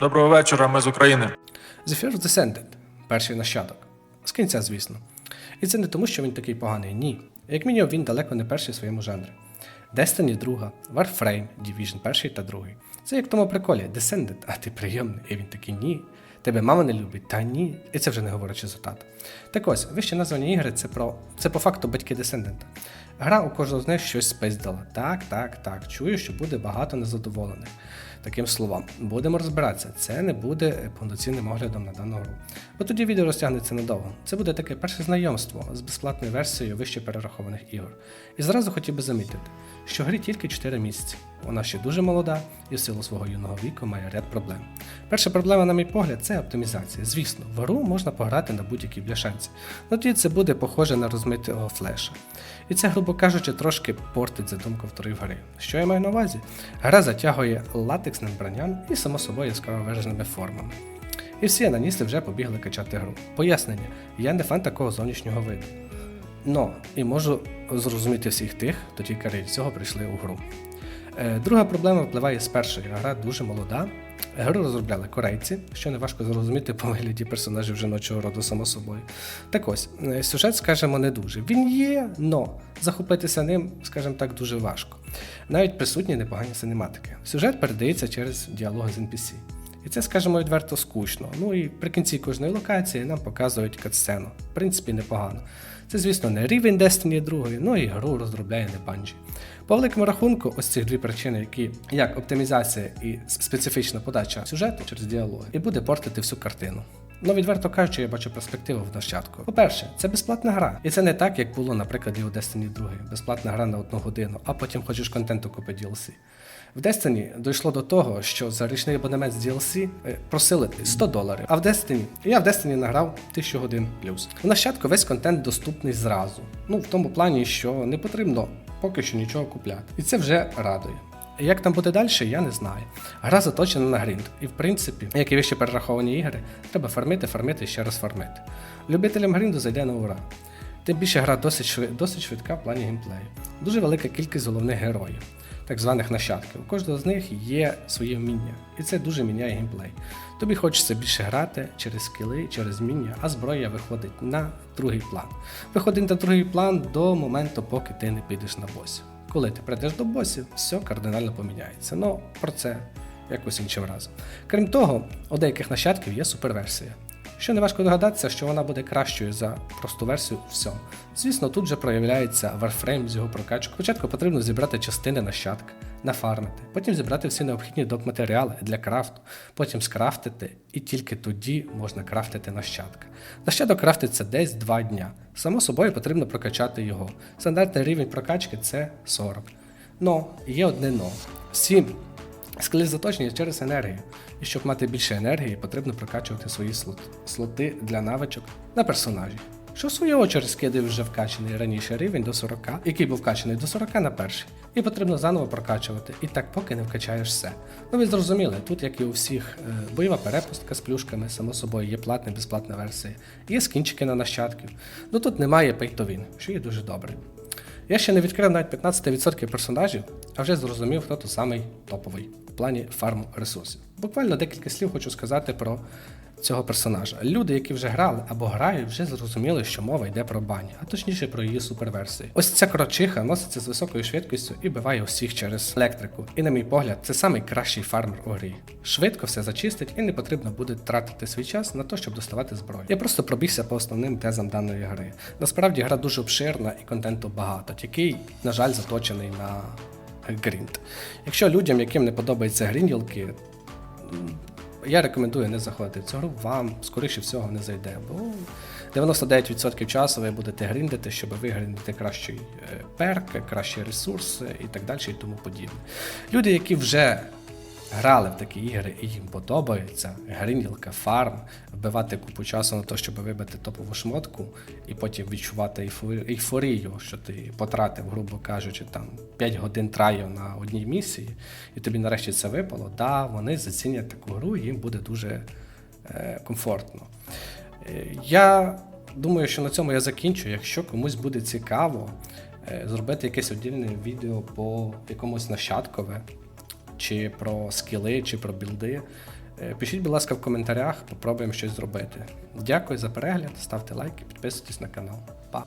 Доброго вечора, ми з України. The Fear Descendant – перший нащадок. З кінця, звісно. І це не тому, що він такий поганий, ні. Як мінімум, він далеко не перший в своєму жанрі. Destiny друга, Warframe, Division перший та другий. Це як в тому приколі Descendant, а ти прийомний. І він такий ні. Тебе мама не любить, та ні. І це вже не говорячи за тата. Так ось, вище названі ігри це про це по факту батьки Descendant. Гра у кожного з них щось спиздила. Так, так, так. Чую, що буде багато незадоволених. Таким словом, будемо розбиратися. Це не буде повноцінним оглядом на дану гру. Бо тоді відео розтягнеться надовго. Це буде таке перше знайомство з безплатною версією вище перерахованих ігор. І зразу хотів би замітити, що грі тільки 4 місяці. Вона ще дуже молода і в силу свого юного віку має ряд проблем. Перша проблема, на мій погляд, це оптимізація. Звісно, в гру можна пограти на будь-якій бляшанці. Ну тоді це буде похоже на розмитого флеша. І це, грубо кажучи, трошки портить задумку авторів гри. Що я маю на увазі? Гра затягує латексним броням і, само собою, яскраво вираженими формами. І всі аноністи вже побігли качати гру. Пояснення: я не фан такого зовнішнього виду. Но і можу зрозуміти всіх тих, хто тільки ради цього прийшли у гру. Е, Друга проблема впливає з першої. Гра дуже молода. Гру розробляли корейці, що не важко зрозуміти по вигляді персонажів жіночого роду, само собою. Так ось, е, сюжет, скажімо, не дуже. Він є, но захопитися ним, скажімо так, дуже важко. Навіть присутні непогані синематики. Сюжет передається через діалоги з NPC. І це, скажімо, відверто скучно. Ну і при кінці кожної локації нам показують катсцену. В принципі, непогано. Це, звісно, не рівень Destiny 2, ну і гру розробляє не Bungie. По великому рахунку, ось цих дві причини, які як оптимізація і специфічна подача сюжету через діалоги, і буде портити всю картину. Ну, відверто кажучи, я бачу перспективу в нащадку. По-перше, це безплатна гра. І це не так, як було, наприклад, у Destiny 2. Безплатна гра на одну годину, а потім хочеш контенту купити DLC. В Destiny дійшло до того, що за річний абонемент з DLC е, просили 100 доларів. А в Destiny я в Destiny награв 1000 годин плюс. В нащадку весь контент доступний зразу. Ну, в тому плані, що не потрібно поки що нічого купляти. І це вже радує. Як там буде далі, я не знаю. Гра заточена на грінд, і в принципі, як і вище перераховані ігри, треба фармити, фармити і ще раз фармити. Любителям грінду зайде на ура. Тим більше гра досить, швид... досить швидка в плані геймплею. Дуже велика кількість головних героїв, так званих нащадків. У кожного з них є своє вміння, і це дуже міняє геймплей. Тобі хочеться більше грати через скіли, через вміння, а зброя виходить на другий план. Виходить на другий план до моменту, поки ти не підеш на босів. Коли ти прийдеш до босів, все кардинально поміняється. Ну про це якось іншим разом. Крім того, у деяких нащадків є суперверсія що неважко догадатися, що вона буде кращою за просту версію у всьому. Звісно, тут же проявляється варфрейм з його прокачок. Спочатку потрібно зібрати частини нащадка, нафармити, потім зібрати всі необхідні допматеріали для крафту, потім скрафтити, і тільки тоді можна крафтити нащадка. Нащадок крафтиться десь 2 дня. Само собою потрібно прокачати його. Стандартний рівень прокачки це 40. Но є одне но. 7 Склізаточення через енергію. І щоб мати більше енергії, потрібно прокачувати свої слоти для навичок на персонажі. Що в свою очередь скидає вже вкачений раніше рівень до 40, який був вкачаний до 40 на перший, і потрібно заново прокачувати, і так поки не вкачаєш все. Ну ви зрозуміли, тут, як і у всіх, е, бойова перепустка з плюшками, само собою, є платна, безплатна версія, є скінчики на нащадків. Ну тут немає пейтовін, що є дуже добре. Я ще не відкрив навіть 15% персонажів, а вже зрозумів, хто тут самий топовий в плані фарму ресурсів. Буквально декілька слів хочу сказати про цього персонажа. Люди, які вже грали або грають, вже зрозуміли, що мова йде про бані, а точніше про її суперверсію. Ось ця корочиха носиться з високою швидкістю і биває усіх через електрику. І, на мій погляд, це самий кращий фармер у грі. Швидко все зачистить і не потрібно буде тратити свій час на те, щоб доставати зброю. Я просто пробігся по основним тезам даної гри. Насправді гра дуже обширна і контенту багато, який, на жаль, заточений на грінд. Якщо людям, яким не подобаються грінділки, я рекомендую не заходити в цю гру, вам скоріше всього не зайде, бо 99% часу ви будете гриндити, щоб вигриндити кращий е, перк, кращі ресурси і так далі, і тому подібне. Люди, які вже грали в такі ігри і їм подобається, грінділка, фарм, вбивати купу часу на те, щоб вибити топову шмотку, і потім відчувати ейфорію, що ти потратив, грубо кажучи, там 5 годин траю на одній місії, і тобі нарешті це випало, да, вони зацінять таку гру, і їм буде дуже е, комфортно. Е, Я думаю, що на цьому я закінчу. Якщо комусь буде цікаво е, зробити якесь віддільне відео по якомусь нащадкове, чи про скіли, чи про білди, Е, Пишіть, будь ласка, в коментарях, попробуємо щось зробити. Дякую за перегляд, ставте лайки, підписуйтесь на канал. Па!